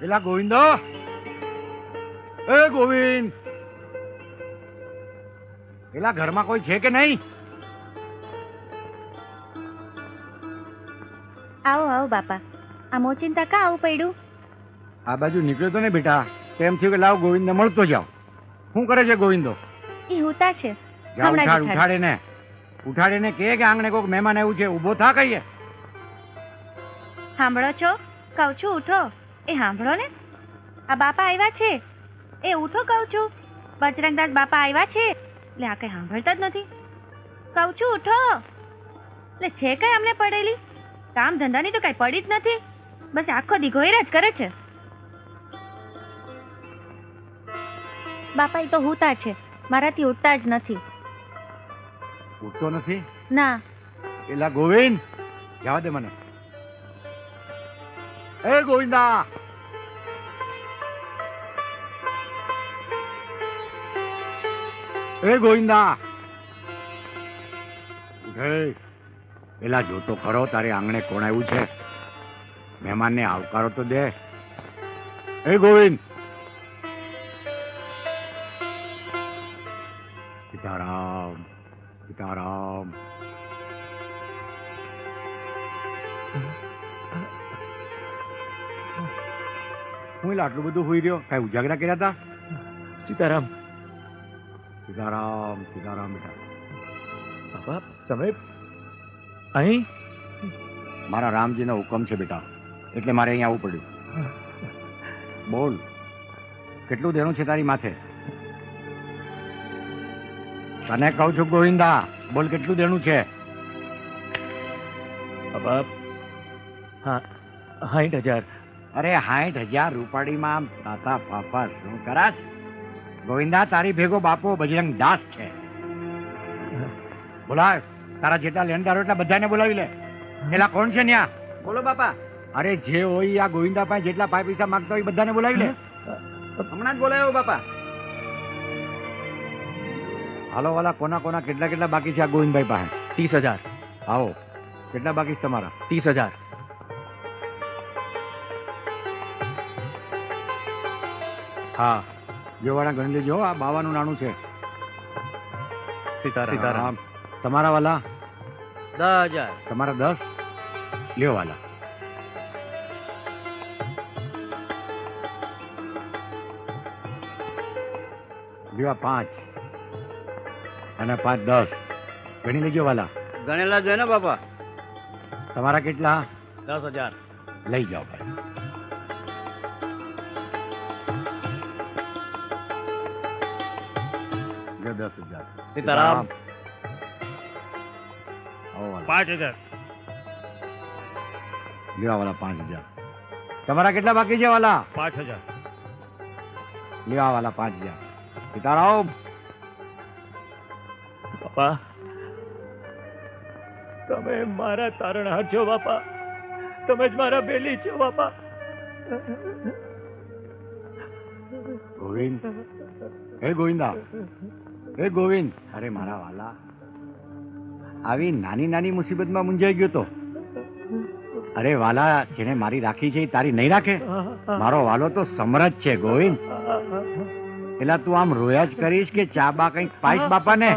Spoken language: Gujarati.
પેલા ગોવિંદો. એ ગોવિંદ. પેલા ઘરમાં કોઈ છે કે નહીં? આવો આવો બાપા. આ મોચિંતા કા આવું પડ્યું? આ બાજુ નીકળ્યો તો ને બેટા. તેમ થયું કે લાવ ગોવિંદને મળતો જાવ શું કરે છે ગોવિંદો? એ હુતા છે. ઉઠાડ ને ઉઠાડે. ને કે કે આંગણે કોઈક મહેમાન આવ્યું છે? ઊભો થા કહીએ. સાંભળો છો? કહું છું ઉઠો. એ સાંભળો ને. આ બાપા આવ્યા છે. એ ઉઠો કહું છું. બજરંગદાસ બાપા આવ્યા છે. એટલે આ કંઈ સાંભળતા જ નથી. કહું છું ઉઠો. એટલે છે કઈ અમને પડેલી? કામ ધંધાની તો કઈ પડી જ નથી. બસ આખો દી ઘોયરા જ કરે છે. બાપા એ તો હુતા છે. મારાથી ઉઠતા જ નથી. ઉઠતો નથી? ના. પેલા ગોવિંદ જવા દે મને. એ ગોવિંદા! એ ગોવિંદા. પેલા જોતો ખરો, તારે આંગણે કોણ આવ્યું છે? મહેમાનને આવકારો તો દે. એ ગોવિંદ. સીતારામ સીતારામ. હું આટલું બધું હોઈ રહ્યો? કઈ ઉજાગરા કર્યા હતા સીતારામ સીતારામ સીતારામ બેટા. બાપા તમે? અહીં? મારા રામજીનો હુકમ છે બેટા. એટલે મારે અહીંયા આવવું પડ્યું. બોલ કેટલું દેણું છે તારી માથે? તને કહું છું ગોવિંદા બોલ કેટલું દેણું છે? બાપા હા સાઠ હજાર. અરે સાઠ હજાર રૂપાડીમાં તાતા ફાફા શું કરાશ? ગોવિંદા તારી ભેગો બાપો બજરંગ દાસ છે. બોલાવ તારા જેટલા લેણદારો એટલા બધાને બોલાવી લે. પેલા કોણ છે ન્યા? બોલો બાપા. અરે જે હોય આ ગોવિંદા પાસે જેટલા પાંચ પૈસા માંગતા હોય બધાને બોલાવી લે. હમણાં જ બોલાયો બાપા. હાલો વાલા કોના કોના કેટલા કેટલા બાકી છે આ ગોવિંદભાઈ પાસે? ત્રીસ હજાર. આવો કેટલા બાકી છે તમારા? ત્રીસ હજાર. હા. જોવાળા ગણી લેજો આ બાવાનું નાનું છે. સીતારામ. સીતારામ. તમારા વાલા? દસ હજાર. તમારા દસ? લ્યો વાલા. લ્યો પાંચ. અને પાંચ દસ. ગણી લેજો વાલા. ગણેલા જોઈએ ને બાપા. તમારા કેટલા? દસ હજાર. લઈ જાઓ ભાઈ. દસ હજાર. સીતારામ. પાંચ હજાર. લેવા વાલા પાંચ હજાર. તમારા કેટલા બાકી છે વાલા? પાંચ હજાર. લેવા વાલા પાંચ હજાર. સીતારામ. બાપા તમે મારા તારણહાર છો બાપા. તમે જ મારા બેલી છો બાપા. ગોવિંદ. હે ગોવિંદા. હે ગોવિંદ. અરે મારા વાલા, આવી નાની નાની મુસીબતમાં મુંજાઈ ગયો તો. અરે વાલા જેને મારી રાખી છે તારી નહીં રાખે? મારો વાલો તો સમરજ છે, ગોવિંદ. પેલા તું આમ રોયા જ કરીશ કે ચા બા કંઈક પાઈશ બાપાને?